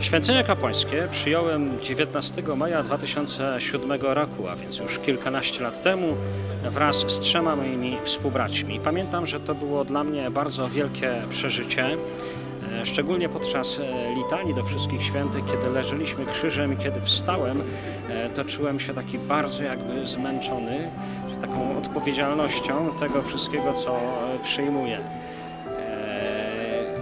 Święcenia kapłańskie przyjąłem 19 maja 2007 roku, a więc już kilkanaście lat temu, wraz z trzema moimi współbraćmi. Pamiętam, że to było dla mnie bardzo wielkie przeżycie, e, szczególnie podczas e, litanii do wszystkich świętych, kiedy leżeliśmy krzyżem i kiedy wstałem, e, to czułem się taki bardzo jakby zmęczony, taką odpowiedzialnością tego wszystkiego, co przyjmuję.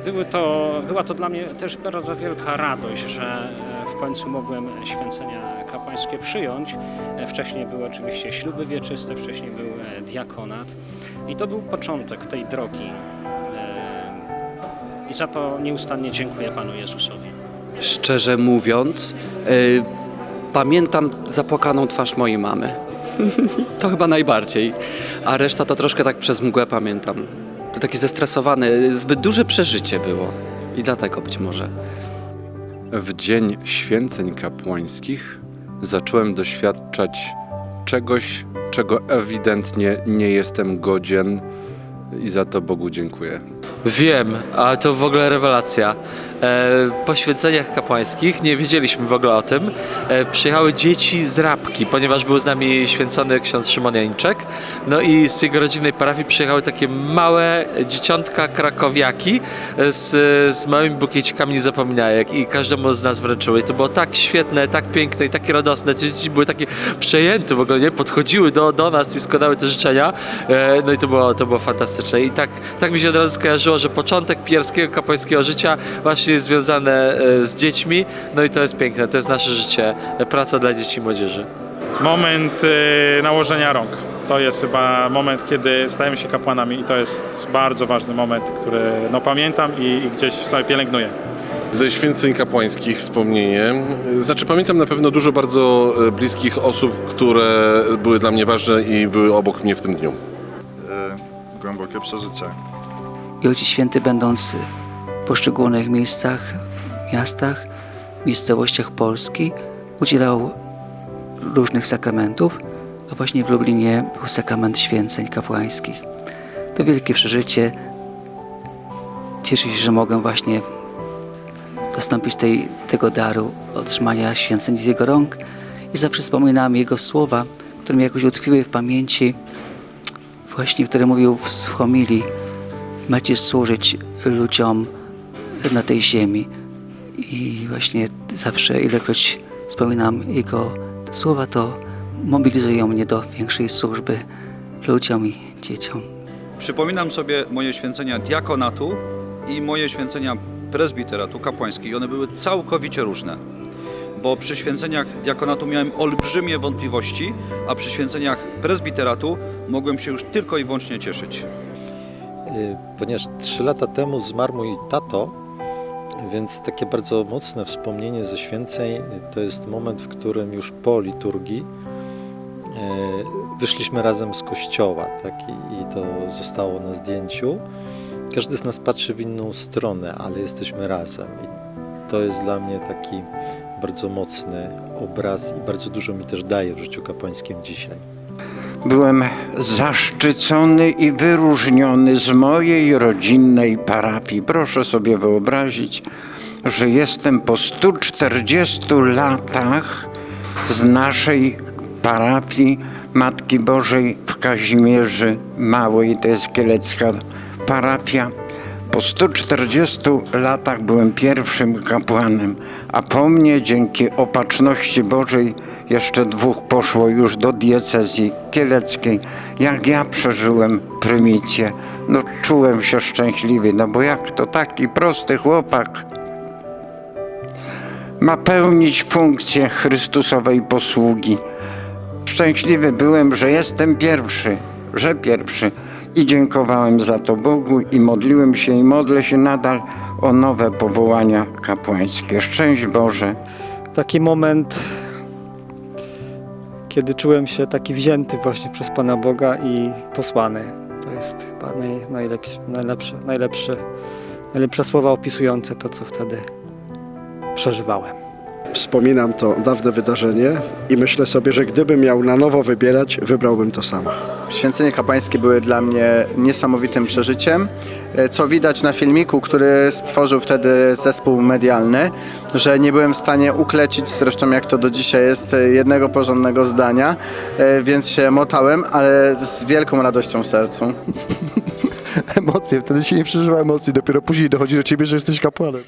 Były to, była to dla mnie też bardzo wielka radość, że e, w końcu mogłem święcenia kapłańskie przyjąć. E, Wcześniej były oczywiście śluby wieczyste, wcześniej był e, diakonat i to był początek tej drogi. I za to nieustannie dziękuję Panu Jezusowi. Szczerze mówiąc, y, pamiętam zapłakaną twarz mojej mamy. to chyba najbardziej. A reszta to troszkę tak przez mgłę pamiętam. To taki zestresowany, zbyt duże przeżycie było. I dlatego być może. W dzień święceń kapłańskich zacząłem doświadczać czegoś, czego ewidentnie nie jestem godzien i za to Bogu dziękuję. Wiem, ale to w ogóle rewelacja. E, po święceniach kapłańskich, nie wiedzieliśmy w ogóle o tym, e, przyjechały dzieci z Rabki, ponieważ był z nami święcony ksiądz Szymon Jańczek. No i z jego rodzinnej parafii przyjechały takie małe dzieciątka krakowiaki e, z, z małymi bukiecikami niezapominajek i każdemu z nas wręczyły. I to było tak świetne, tak piękne i takie radosne. Te dzieci były takie przejęte w ogóle, nie? Podchodziły do, do nas i składały te życzenia. E, no i to było, to było fantastyczne. I tak, tak mi się od razu skojarzyło, że początek pijarskiego kapłańskiego życia właśnie jest związane e, z dziećmi. No i to jest piękne, to jest nasze życie, e, praca dla dzieci i młodzieży. moment y, nałożenia rąk. To jest chyba moment, kiedy stajemy się kapłanami i to jest bardzo ważny moment, który no, pamiętam i, i gdzieś sobie pielęgnuję. Ze święceń kapłańskich wspomnienie. Znaczy pamiętam na pewno dużo bardzo e, bliskich osób, które były dla mnie ważne i były obok mnie w tym dniu. e, głębokie przeżycie. I Ojciec Święty, będąc w poszczególnych miejscach, w miastach, miejscowościach Polski, udzielał różnych sakramentów, a właśnie w Lublinie był sakrament święceń kapłańskich. To wielkie przeżycie. Cieszę się, że mogę właśnie dostąpić tej, tego daru otrzymania święceń z Jego rąk i zawsze wspominam Jego słowa, które mi jakoś utkwiły w pamięci, właśnie które mówił w homilii macie służyć ludziom na tej ziemi. I właśnie zawsze, ilekroć wspominam Jego słowa, to mobilizują mnie do większej służby ludziom i dzieciom. Przypominam sobie moje święcenia diakonatu i moje święcenia prezbiteratu kapłańskiej. One były całkowicie różne. Bo przy święceniach diakonatu miałem olbrzymie wątpliwości, a przy święceniach prezbiteratu mogłem się już tylko i wyłącznie cieszyć. Y, ponieważ trzy lata temu zmarł mój tato, więc takie bardzo mocne wspomnienie ze święceń to jest moment, w którym już po liturgii y, wyszliśmy razem z kościoła tak? I to zostało na zdjęciu. Każdy z nas patrzy w inną stronę, ale jesteśmy razem i to jest dla mnie taki bardzo mocny obraz i bardzo dużo mi też daje w życiu kapłańskim dzisiaj. Byłem zaszczycony i wyróżniony z mojej rodzinnej parafii. Proszę sobie wyobrazić, że jestem po 140 latach z naszej parafii Matki Bożej w Kazimierzy Małej, to jest kielecka parafia. Po 140 latach byłem pierwszym kapłanem, a po mnie dzięki opatrzności Bożej jeszcze dwóch poszło już do diecezji kieleckiej. Jak ja przeżyłem prymicję, no czułem się szczęśliwy, no bo jak to taki prosty chłopak ma pełnić funkcję Chrystusowej posługi. Szczęśliwy byłem, że jestem pierwszy, że pierwszy i dziękowałem za to Bogu i modliłem się i modlę się nadal o nowe powołania kapłańskie. Szczęść Boże. taki moment, kiedy czułem się taki wzięty właśnie przez Pana Boga i posłany. To jest chyba naj, najlepsze, najlepsze, najlepsze, słowa opisujące to, co wtedy przeżywałem. Wspominam to dawne wydarzenie i myślę sobie, że gdybym miał na nowo wybierać, wybrałbym to samo. Święcenia kapłańskie były dla mnie niesamowitym przeżyciem. e, co widać na filmiku, który stworzył wtedy zespół medialny, że nie byłem w stanie uklecić, zresztą jak to do dzisiaj jest, e, jednego porządnego zdania, e, więc się motałem, ale z wielką radością w sercu. Emocje, wtedy się nie przeżywa emocji, dopiero później dochodzi do ciebie, że jesteś kapłanem.